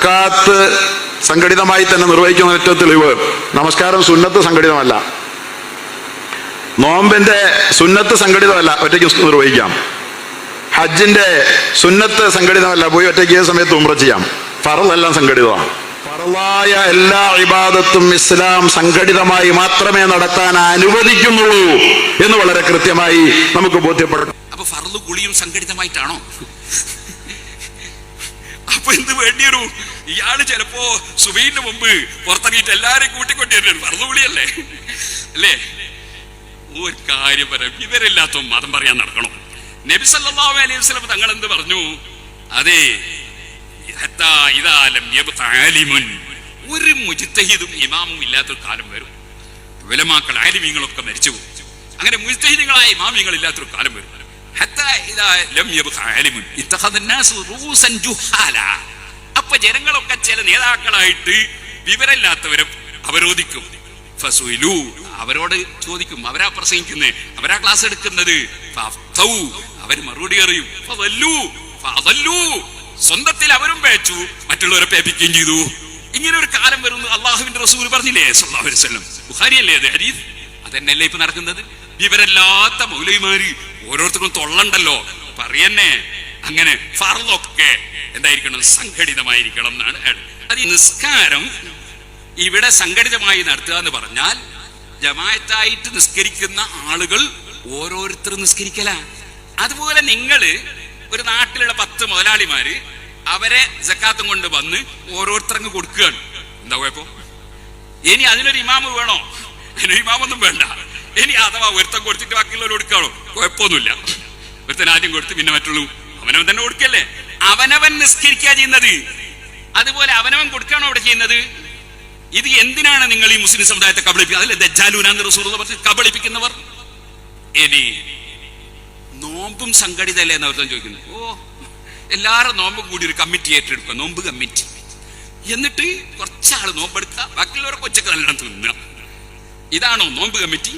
സക്കാത്ത് സംഘടിതമായി തന്നെ നിർവഹിക്കുന്ന ഏറ്റവും തെളിവ് നമസ്കാരം സുന്നത്ത് സംഘടിതമല്ല. നോമ്പിന്റെ സുന്നത്ത് സംഘടിതമല്ല ഒറ്റയ്ക്ക് നിർവഹിക്കാം. ഹജ്ജിന്റെ സുന്നത്ത് സംഘടിതമല്ല പോയി ഒറ്റയ്ക്ക് സമയത്ത് ഉമ്ര ചെയ്യാം. ഫറലെല്ലാം സംഘടിതമാണ്. ഫറലായ എല്ലാ ഇബാദത്തും ഇസ്ലാം സംഘടിതമായി മാത്രമേ നടത്താൻ അനുവദിക്കുന്നുള്ളൂ എന്ന് വളരെ കൃത്യമായി നമുക്ക് ബോധ്യപ്പെടണം. അപ്പൊ ഫർദ് ഗുളിയും സംഘടിതമായിട്ടാണോ? അപ്പൊ എന്ത് വേണ്ടിയൊരു ഇയാൾ ചിലപ്പോ സുബൈന്റെ മുമ്പ് പുറത്തിറങ്ങിയിട്ട് എല്ലാരെയും കൂട്ടിക്കൊണ്ടിരുന്നു ഫർദ് കുളിയല്ലേ അല്ലേ? ഒരു കാര്യം പറയാം. ഇവരില്ലാത്ത മതം പറയാൻ നടക്കണം. നബി സല്ലല്ലാഹു അലൈഹി വസല്ലം തങ്ങൾ എന്ത് പറഞ്ഞു? അതെ ഒരു മുജ്തഹിദും ഇമാമും ഇല്ലാത്തൊരു കാലം വരും. വിലമാക്കൾ ആലിമീങ്ങളൊക്കെ മരിച്ചു പോകും അങ്ങനെ മുജ്തഹിദുകളായ ഇമാമിങ്ങൾ ഇല്ലാത്തൊരു കാലം വരും. അപ്പൊ ജനങ്ങളൊക്കെ ചില നേതാക്കളായിട്ട് വിവരമില്ലാത്തവരും അവരോധിക്കും. അവരോട് ചോദിക്കും അവരാ പ്രസംഗിക്കുന്നത് അവരാ ക്ലാസ് എടുക്കുന്നത്? അവർ മറുപടി അറിയും സ്വന്തത്തിൽ അവരും പേച്ചു മറ്റുള്ളവരെ പേപ്പിക്കുകയും ചെയ്തു. ഇങ്ങനെ ഒരു കാലം വരുന്നു. അള്ളാഹുവിന്റെ റസൂൽ പറഞ്ഞില്ലേ സല്ലാഹുലം ബുഹാരി അല്ലേ അത് ഹരീഫ് അതന്നെയല്ലേ ഇപ്പൊ നടക്കുന്നത്? വിവരല്ലാത്ത മൗലൈമാര് ഓരോരുത്തർക്കും തൊള്ളണ്ടല്ലോ. പറയന്നെ. അങ്ങനെ ഫർലൊക്കെ എന്തായിരിക്കണം? സംഘടിതമായിരിക്കണം എന്നാണ് അത് നിസ്കാരം ഇവിടെ സംഘടിതമായി നടത്തുക എന്ന് പറഞ്ഞാൽ ജമായത്തായിട്ട് നിസ്കരിക്കുന്ന ആളുകൾ ഓരോരുത്തർ നിസ്കരിക്കല. അതുപോലെ നിങ്ങൾ ഒരു നാട്ടിലുള്ള പത്ത് മുതലാളിമാര് അവരെ ജക്കാത്തും കൊണ്ട് വന്ന് ഓരോരുത്തരങ്ങ് കൊടുക്കുകയാണ്. എന്താ കുഴപ്പം? ഇനി അതിനൊരു ഇമാമ് വേണോ? അതിനൊരു ഇമാമൊന്നും വേണ്ട. ഇനി അഥവാ ഒരുത്തം കൊടുത്തിട്ട് ബാക്കിയുള്ളവർ കൊടുക്കാണോ കുഴപ്പമൊന്നുമില്ല. ഒരുത്തൻ ആദ്യം കൊടുത്ത് പിന്നെ മറ്റുള്ളൂ അവനവൻ തന്നെ കൊടുക്കല്ലേ? അവനവൻ നിസ്കരിക്കുക ചെയ്യുന്നത്. അതുപോലെ അവനവൻ കൊടുക്കാണോ അവിടെ ചെയ്യുന്നത്? ഇത് എന്തിനാണ് നിങ്ങൾ ഈ മുസ്ലിം സമുദായത്തെ കബളിപ്പിക്കുക അതിലെ ദജാലൂനാന്ന് റസൂർ പറഞ്ഞ് കബളിപ്പിക്കുന്നവർ. ഇനി നോമ്പും സംഘടിതല്ലേ എന്ന് അവർത്തം ചോദിക്കുന്നു ഓ എല്ലാവരും നോമ്പും കൂടി ഒരു കമ്മിറ്റി ഏറ്റെടുക്കുക. നോമ്പ് കമ്മിറ്റി. എന്നിട്ട് കുറച്ചാൾ നോമ്പെടുക്കുക. ബാക്കിയുള്ളവരൊക്കെ ഒച്ചക്ക് നല്ലോണം തിന്നുക ഇതാണോ നോമ്പ് കമ്മിറ്റി?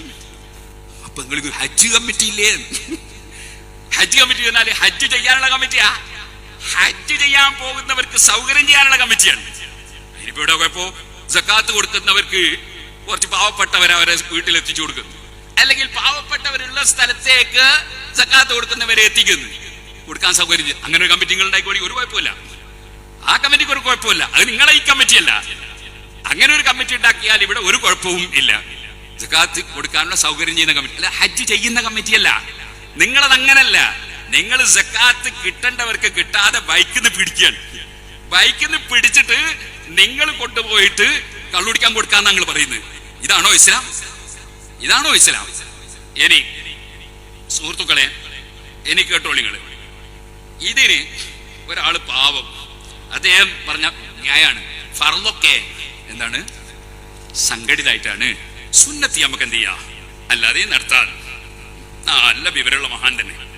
അപ്പൊ നിങ്ങൾക്ക് ഹജ്ജ് കമ്മിറ്റി ഇല്ലേ? ഹജ്ജ് കമ്മിറ്റി എന്നാൽ ഹജ്ജ് ചെയ്യാനുള്ള കമ്മിറ്റിയാ. ഹജ്ജ് ചെയ്യാൻ പോകുന്നവർക്ക് സൗകര്യം ചെയ്യാനുള്ള കമ്മിറ്റിയാണ്. ഇനിയിപ്പോ ഇവിടെ പോയപ്പോ ജക്കാത്ത് കൊടുക്കുന്നവർക്ക് കുറച്ച് പാവപ്പെട്ടവരെ അവരെ വീട്ടിലെത്തിച്ചു കൊടുക്കുന്നു. അല്ലെങ്കിൽ പാവപ്പെട്ടവരുള്ള സ്ഥലത്തേക്ക് ജക്കാത്ത് കൊടുക്കുന്നവരെ എത്തിക്കുന്നു. കൊടുക്കാൻ സൗകര്യം അങ്ങനെ ഒരു കമ്മിറ്റി നിങ്ങൾ ഉണ്ടായിക്കോടി ഒരു കുഴപ്പമില്ല. ആ കമ്മിറ്റിക്ക് ഒരു കുഴപ്പമില്ല. അത് നിങ്ങളെ ഈ കമ്മിറ്റിയല്ല. അങ്ങനെ ഒരു കമ്മിറ്റി ഉണ്ടാക്കിയാൽ ഇവിടെ ഒരു കുഴപ്പവും ഇല്ല. ജക്കാത്ത് കൊടുക്കാനുള്ള സൗകര്യം ചെയ്യുന്ന കമ്മിറ്റി അല്ല ഹജ്ജ് ചെയ്യുന്ന കമ്മിറ്റി കമ്മിറ്റിയല്ല നിങ്ങളത് അങ്ങനല്ല. നിങ്ങൾ ജക്കാത്ത് കിട്ടേണ്ടവർക്ക് കിട്ടാതെ ബൈക്കിൽ നിന്ന് പിടിക്കുകയാണ്. ബൈക്കിൽ നിന്ന് പിടിച്ചിട്ട് നിങ്ങൾ കൊണ്ടുപോയിട്ട് കള്ളുടിക്കാൻ കൊടുക്കാന്ന് ഞങ്ങൾ പറയുന്നത്. ഇതാണോ ഇസ്ലാം? ഇതാണോ ഇസ്ലാം? ഇനി സുഹൃത്തുക്കളെ എനിക്ക് കേട്ടോ നിങ്ങൾ ഇതിന് ഒരാൾ പാവം. അദ്ദേഹം പറഞ്ഞ ന്യായാണ്. ഫർലൊക്കെ എന്താണ്? സംഘടിതായിട്ടാണ്. സുന്നത്തി നമുക്ക് എന്ത് ചെയ്യാ? അല്ലാതെ നടത്താൻ. നല്ല വിവരമുള്ള മഹാൻ തന്നെ.